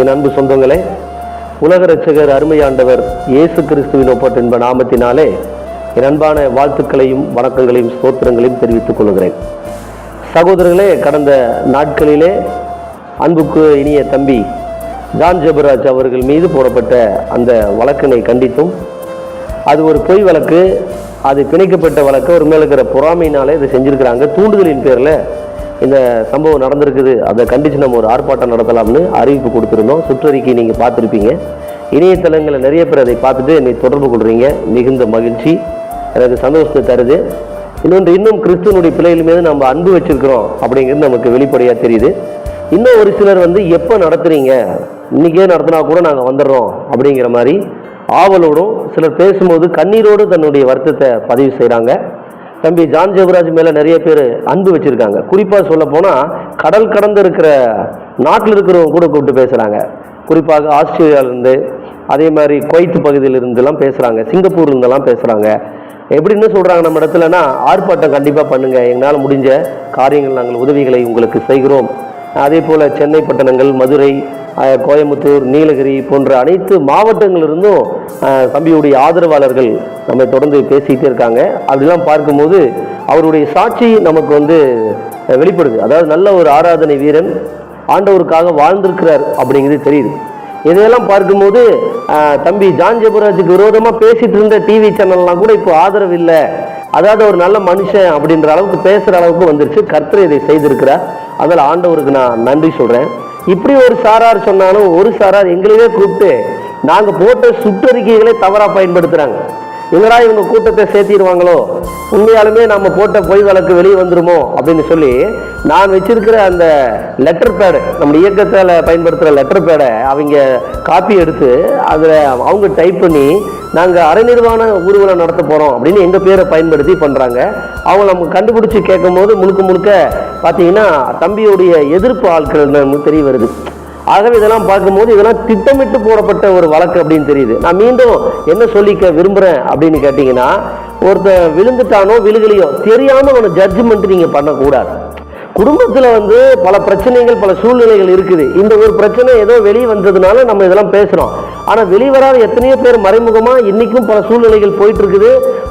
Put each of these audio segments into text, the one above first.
என் அன்பு சொந்தங்களே உலக ரட்சகர் அருமையாண்டவர் இயேசு கிறிஸ்துவின் ஒப்பற்ற என்ப நாமத்தினாலே என் அன்பான வாழ்த்துக்களையும் வணக்கங்களையும் ஸ்தோத்திரங்களையும் தெரிவித்துக் கொள்கிறேன். சகோதரர்களே கடந்த நாட்களிலே அன்புக்கு இனிய தம்பி ஜான் ஜபராஜ் அவர்கள் மீது போடப்பட்ட அந்த வழக்கினை கண்டித்தும். அது ஒரு பொய் வழக்கு அது பிணைக்கப்பட்ட வழக்கு ஒரு மேலே இருக்கிற பொறாமையினாலே இதை செஞ்சிருக்கிறாங்க. தூண்டுதலின் பேரில் இந்த சம்பவம் நடந்திருக்குது. அதை கண்டித்து நம்ம ஒரு ஆர்ப்பாட்டம் நடத்தலாம்னு அறிவிப்பு கொடுத்துருந்தோம். சுற்றறிக்கை நீங்கள் பார்த்துருப்பீங்க. இணையதளங்களில் நிறைய பேர் அதை பார்த்துட்டு என்னை தொடர்பு கொள்கிறீங்க மிகுந்த மகிழ்ச்சி. எனக்கு சந்தோஷத்தை தருது. இன்னொன்று இன்னும் கிறிஸ்துவனுடைய பிள்ளைகள் மீது நம்ம அன்பு வச்சுருக்கிறோம் அப்படிங்கிறது நமக்கு வெளிப்படையாக தெரியுது. இன்னும் ஒரு சிலர் வந்து எப்போ நடத்துறீங்க? இன்னைக்கே நடத்தினா கூட நாங்கள் வந்துடுறோம். அப்படிங்கிற மாதிரி ஆவலோடும் சிலர் பேசும்போது கண்ணீரோடு தன்னுடைய வருத்தத்தை பதிவு செய்கிறாங்க தம்பி ஜான் ஜெவராஜ் மேலே நிறைய பேர் அன்பு வச்சுருக்காங்க. குறிப்பாக சொல்ல போனால் கடல் கடந்து இருக்கிற நாட்டில் இருக்கிறவங்க கூட கூப்பிட்டு பேசுகிறாங்க குறிப்பாக ஆஸ்திரேலியாவிலேருந்து அதே மாதிரி குவைத் பகுதியிலிருந்துலாம் பேசுகிறாங்க சிங்கப்பூர்லேருந்தெல்லாம் பேசுகிறாங்க எப்படின்னு சொல்கிறாங்க நம்ம இடத்துலனா ஆர்ப்பாட்டம் கண்டிப்பாக பண்ணுங்கள் எங்களால் முடிஞ்ச காரியங்கள் நாங்கள் உதவிகளை உங்களுக்கு செய்கிறோம். அதே போல் சென்னை பட்டணங்கள் மதுரை கோயம்புத்தூர் நீலகிரி போன்ற அனைத்து மாவட்டங்களிலிருந்தும் தம்பியுடைய ஆதரவாளர்கள் நம்மை தொடர்ந்து பேசிக்கிட்டே இருக்காங்க. அப்படிலாம் பார்க்கும்போது அவருடைய சாட்சி நமக்கு வந்து வெளிப்படுது. அதாவது நல்ல ஒரு ஆராதனை வீரன் ஆண்டவருக்காக வாழ்ந்திருக்கிறார் அப்படிங்கிறது தெரியுது. இதையெல்லாம் பார்க்கும்போது தம்பி ஜான் ஜெபராஜுக்கு விரோதமாக பேசிட்டு இருந்த டிவி சேனல்லாம் கூட இப்போ ஆதரவு இல்லை. அதாவது ஒரு நல்ல மனுஷன் அப்படின்ற அளவுக்கு பேசுகிற அளவுக்கு வந்துருச்சு. கர்த்தர் இதை செய்திருக்கிறார். அதனால் ஆண்டவருக்கு நான் நன்றி சொல்கிறேன் இப்படி ஒரு சாரார் சொன்னாலும் ஒரு சாரார் எங்களையே கூப்பிட்டு நாங்கள் போட்ட சுற்றறிக்கைகளை தவறாக பயன்படுத்துகிறாங்க என்னடா இவங்க கூட்டத்தை சேர்த்திடுவாங்களோ? உண்மையாலுமே நம்ம போட்ட பொய் வழக்கு வெளியே வந்துருமோ? அப்படின்னு சொல்லி நான் வச்சிருக்கிற அந்த லெட்டர் பேடு நம்ம இயக்கத்தில் பயன்படுத்துகிற லெட்டர் பேடை அவங்க காப்பி எடுத்து அதில் அவங்க டைப் பண்ணி நாங்கள் அரைநிர்வாண ஊர்வலம் நடத்த போகிறோம் அப்படின்னு எங்கள் பேரை பயன்படுத்தி பண்ணுறாங்க அவங்க நம்ம கண்டுபிடிச்சி கேட்கும் போது முழுக்க முழுக்க பார்த்தீங்கன்னா தம்பியுடைய எதிர்ப்பு ஆட்கள் நமக்கு தெரிய வருது. ஆகவே இதெல்லாம் பார்க்கும்போது இதெல்லாம் திட்டமிட்டு போடப்பட்ட ஒரு வழக்கு அப்படின்னு தெரியுது. நான் மீண்டும் என்ன சொல்லிக்க விரும்புகிறேன் அப்படின்னு கேட்டிங்கன்னா ஒருத்தர் விழுந்துட்டானோ விழுகலையோ தெரியாமல் அவனை ஜட்ஜ்மெண்ட் நீங்கள் பண்ணக்கூடாது. குடும்பத்தில் வந்து பல பிரச்சனைகள் பல சூழ்நிலைகள் இருக்குது. இந்த ஒரு பிரச்சனை ஏதோ வெளியே வந்ததுனால நம்ம இதெல்லாம் பேசுகிறோம் ஆனால் வெளிவராத எத்தனையோ பேர் மறைமுகமாக இன்றைக்கும் பல சூழ்நிலைகள் போயிட்டு இருக்குது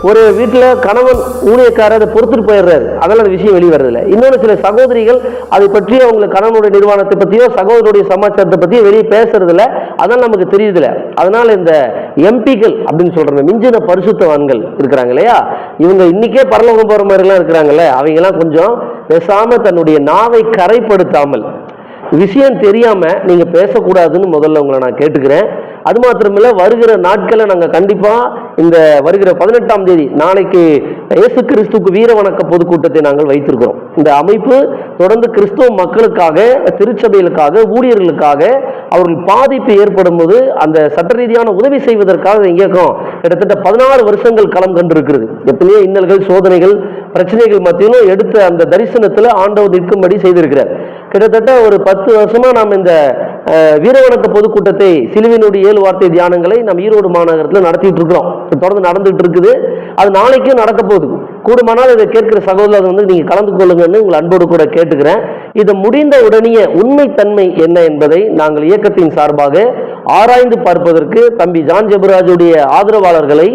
ஒரு வீட்டில் கணவன் ஊழியக்காரர் அதை பொறுத்துட்டு போயிடுறாரு. அதனால் அந்த விஷயம் வெளியே இன்னொன்று சில சகோதரிகள் அதை பற்றி அவங்க கணவனுடைய நிர்வாணத்தை பற்றியோ சகோதரருடைய சமாச்சாரத்தை பற்றியோ வெளியே பேசுறதில்ல. அதான் நமக்கு தெரியுதுல அதனால் இந்த எம்பிக்கள் அப்படின்னு சொல்கிறாங்க மிஞ்சின பரிசுத்தவான்கள் இருக்கிறாங்க இல்லையா? இவங்க இன்னைக்கே பரலோகம் போகிற மாதிரிலாம் இருக்கிறாங்கல்ல? அவங்கெல்லாம் கொஞ்சம் பேசாமல் தன்னுடைய நாவை கரைப்படுத்தாமல். விஷயம் தெரியாம நீங்க பேசக்கூடாதுன்னு முதல்ல உங்களை நான் கேட்டுக்கிறேன். அது மாத்திரமில்ல வருகிற நாட்களை நாங்க கண்டிப்பா இந்த வருகிற பதினெட்டாம் தேதி நாளைக்கு இயேசு கிறிஸ்துக்கு வீர வணக்க பொதுக்கூட்டத்தை நாங்கள் வைத்திருக்கிறோம். இந்த அமைப்பு தொடர்ந்து கிறிஸ்துவ மக்களுக்காக திருச்சபைகளுக்காக ஊழியர்களுக்காக அவர்கள் பாதிப்பு ஏற்படும் போது அந்த சட்ட ரீதியான உதவி செய்வதற்காக இயக்கம் கிட்டத்தட்ட பதினாறு வருஷங்கள் களம் கண்டிருக்கிறது. எத்தனையோ இன்னல்கள் சோதனைகள் பிரச்சனைகள் மத்தியிலும் எடுத்த அந்த தரிசனத்தில் ஆண்டவர் நிற்கும்படி செய்திருக்கிறார். கிட்டத்தட்ட ஒரு பத்து வருஷமா நாம் இந்த வீரவணக்க பொதுக்கூட்டத்தை சிலுவினுடைய ஏழு வார்த்தை தியானங்களை நம்ம ஈரோடு மாநகரத்தில் நடத்திட்டு இருக்கிறோம் தொடர்ந்து நடந்துட்டு இருக்குது அது நாளைக்கும் நடக்க போகுது. கூடுமானால் இதை கேட்கிற சகோதரர் வந்து நீங்க கலந்து கொள்ளுங்கன்னு உங்கள் அன்போடு கூட கேட்டுக்கிறேன். இது முடிந்த உடனே உண்மைத்தன்மை என்ன என்பதை நாங்கள் இயக்கத்தின் சார்பாக ஆராய்ந்து பார்ப்பதற்கு தம்பி ஜான் ஜெபராஜுடைய ஆதரவாளர்களை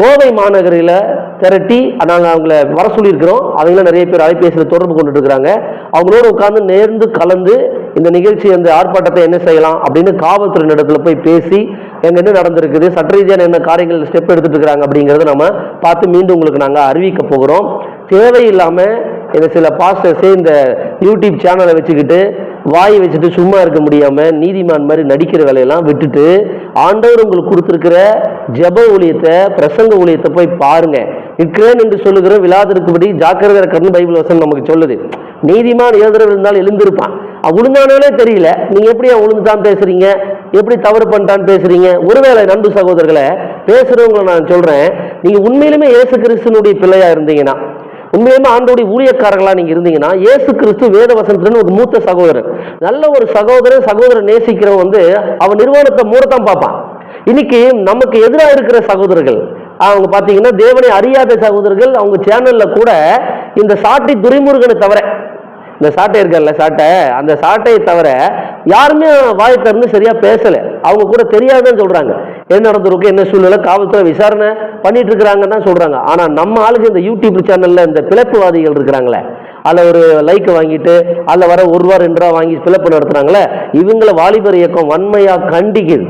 கோவை மாநகரில் திரட்டி நாங்கள் அவங்கள வர சொல்லியிருக்கிறோம். அவங்களும் நிறைய பேர் அலைபேசியில் தொடர்பு கொண்டுட்டு இருக்கிறாங்க அவங்களோட உட்காந்து நேர்ந்து கலந்து இந்த நிகழ்ச்சி அந்த ஆர்ப்பாட்டத்தை என்ன செய்யலாம் அப்படின்னு காவல்துறை போய் பேசி எங்கே என்ன நடந்திருக்குது சட்ட ரீதியான என்ன காரியங்கள் ஸ்டெப் எடுத்துட்டு இருக்கிறாங்க அப்படிங்கிறத நம்ம பார்த்து மீண்டும் உங்களுக்கு நாங்கள் அறிவிக்க போகிறோம். தேவையில்லாமல் இந்த சில பாஸ்டர்ஸே இந்த யூடியூப் சேனலை வச்சுக்கிட்டு வாய் வச்சுட்டு சும்மா இருக்க முடியாம நீதிமான் மாதிரி நடிக்கிற வேலையெல்லாம் விட்டுட்டு ஆண்டவர் உங்களுக்கு கொடுத்துருக்கிற ஜெப ஊழியத்தை பிரசங்க ஊழியத்தை போய் பாருங்க. நிற்கிறேன் என்று சொல்லுகிற விழாதிருக்கும்படி ஜாக்கிரதை இருக்கணும்னு பைபிள் வசனம் நமக்கு சொல்லுது. நீதிமான் எழுதுறவர் இருந்தாலும் எழுந்திருப்பான். அவன் உளுந்தானே தெரியல. நீங்க எப்படி அவன் உளுந்துதான் பேசுறீங்க? எப்படி தவறு பண்ணிட்டான்னு பேசுறீங்க? ஒருவேளை நண்பு சகோதரர்களை பேசுறவங்களை நான் சொல்றேன். நீங்க உண்மையிலுமே இயேசு கிறிஸ்தனுடைய பிள்ளையா இருந்தீங்கன்னா உண்மையுமே ஆண்டோடைய ஊழியக்காரர்களாக நீங்கள் இருந்தீங்கன்னா ஏசு கிறிஸ்து வேத வசனத்துலன்னு ஒரு மூத்த சகோதரர். நல்ல ஒரு சகோதரன் சகோதரன் நேசிக்கிறவன் வந்து அவன் நிறுவனத்தை மூடத்தான் பார்ப்பான். இன்னைக்கு நமக்கு எதிராக இருக்கிற சகோதரர்கள் அவங்க பார்த்தீங்கன்னா தேவனை அறியாத சகோதரர்கள் அவங்க சேனலில் கூட இந்த சாட்டி துரைமுருகனை தவிர இந்த சாட்டை இருக்கார்ல சாட்டை. அந்த சாட்டையை தவிர யாருமே வாய் திறந்து சரியா பேசல. அவங்க கூட தெரியாதுன்னு சொல்றாங்க. என்ன நடந்திருக்கு என்ன சூழ்நிலை காவல்துறை விசாரணை பண்ணிட்டு இருக்கிறாங்கன்னு தான் சொல்றாங்க. ஆனா நம்ம ஆளுக்கு இந்த யூடியூப் சேனல்ல இந்த பிளப்புவாதிகள் இருக்கிறாங்களே அதில் ஒரு லைக் வாங்கிட்டு அதில் வர ஒரு ரூபா ரெண்டு ரூபா வாங்கி பிழப்பு நடத்துறாங்களே இவங்கள வாலிபர் இயக்கம் வன்மையாக கண்டிக்குது.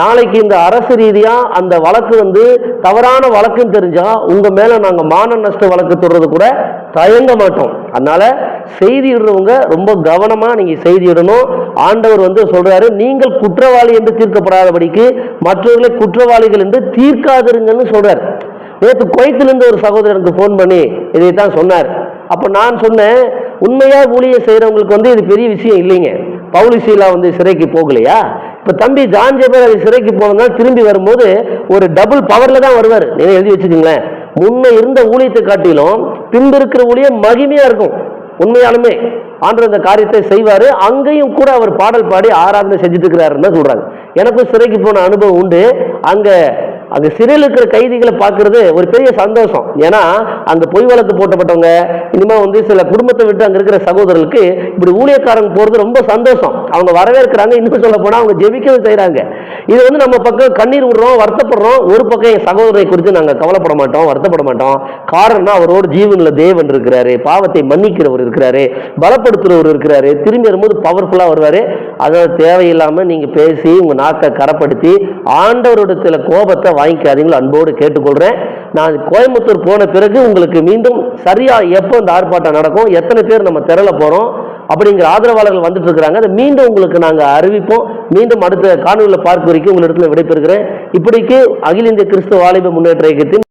நாளைக்கு இந்த அரசு ரீதியாக அந்த வழக்கு வந்து தவறான வழக்குன்னு தெரிஞ்சா உங்கள் மேலே நாங்கள் மான நஷ்ட வழக்கு தொடுறது கூட தயங்க மாட்டோம். அதனால் செய்திடுறவங்க ரொம்ப கவனமாக நீங்கள் செய்தியிடணும் ஆண்டவர் வந்து சொல்கிறாரு நீங்கள் குற்றவாளி என்று தீர்க்கப்படாதபடிக்கு மற்றவர்களை குற்றவாளிகள் என்று தீர்க்காதிருங்கன்னு சொல்கிறார் நேற்று குவைத்திலிருந்து ஒரு சகோதரனுக்கு ஃபோன் பண்ணி இதைத்தான் சொன்னார். அப்போ நான் சொன்னேன் உண்மையாக ஊழியை செய்கிறவங்களுக்கு வந்து இது பெரிய விஷயம் இல்லைங்க. பவுலிசீலா வந்து சிறைக்கு போகலையா? இப்போ தம்பி ஜான் ஜேபர் அது சிறைக்கு போனதுனால திரும்பி வரும்போது ஒரு டபுள் பவரில் தான் வருவார். நீங்கள் எழுதி வச்சுக்கோங்களேன். முன்ன இருந்த ஊழியத்தை காட்டிலும் பின்பு இருக்கிற ஊழியம் மகிமையா இருக்கும். உண்மையாலுமே. ஆண்டு அந்த காரியத்தை செய்வார். அங்கேயும் கூட அவர் பாடல் பாடி ஆராதனை செஞ்சுட்டு இருக்கிறாருன்னு தான் சொல்றாங்க. எனக்கும் சிறைக்கு போன அனுபவம் உண்டு. அங்கே அங்க சிறையில் இருக்கிற கைதிகளை பார்க்கறது ஒரு பெரிய சந்தோஷம். ஏன்னா அங்கே பொய் வளர்த்து போட்டப்பட்டவங்க இனிமேல் வந்து சில குடும்பத்தை விட்டு அங்கே இருக்கிற சகோதரர்களுக்கு இப்படி ஊழியக்காரங்க போகிறது ரொம்ப சந்தோஷம். அவங்க வரவேற்கிறாங்க இன்னும் சொல்ல போனால் அவங்க ஜெபிக்கவும் செய்கிறாங்க இது வந்து நம்ம பக்கம் கண்ணீர் விடுறோம் வருத்தப்படுறோம். ஒரு பக்கம் என் சகோதரரை குறித்து நாங்கள் கவலைப்பட மாட்டோம் வருத்தப்பட மாட்டோம். காரணம் அவரோடு ஜீவனில் தேவன் இருக்கிறாரு பாவத்தை மன்னிக்கிறவர் இருக்கிறாரு பலப்படுத்துகிறவர் இருக்கிறாரு. திரும்பி வரும்போது பவர்ஃபுல்லாக வருவார். அதனால தேவையில்லாமல் நீங்கள் பேசி உங்கள் நாக்கை கரப்படுத்தி ஆண்டவரிடத்தில் கோபத்தை வாங்கிக்காதீங்களோ அன்போடு கேட்டுக்கொள்கிறேன் நான் கோயம்புத்தூர் போன பிறகு உங்களுக்கு மீண்டும் சரியாக எப்போ இந்த ஆர்ப்பாட்டம் நடக்கும் எத்தனை பேர் நம்ம திரள போகிறோம் அப்படிங்கிற ஆதரவாளர்கள் வந்துட்டு இருக்கிறாங்க அதை மீண்டும் உங்களுக்கு நாங்கள் அறிவிப்போம். மீண்டும் அடுத்த காணொலியில் பார்க்க வரைக்கும் உங்களிடத்தில் விடைபெறுகிறேன். இப்படிக்கு அகில இந்திய கிறிஸ்துவ வாலிப முன்னேற்ற இயக்கத்தின்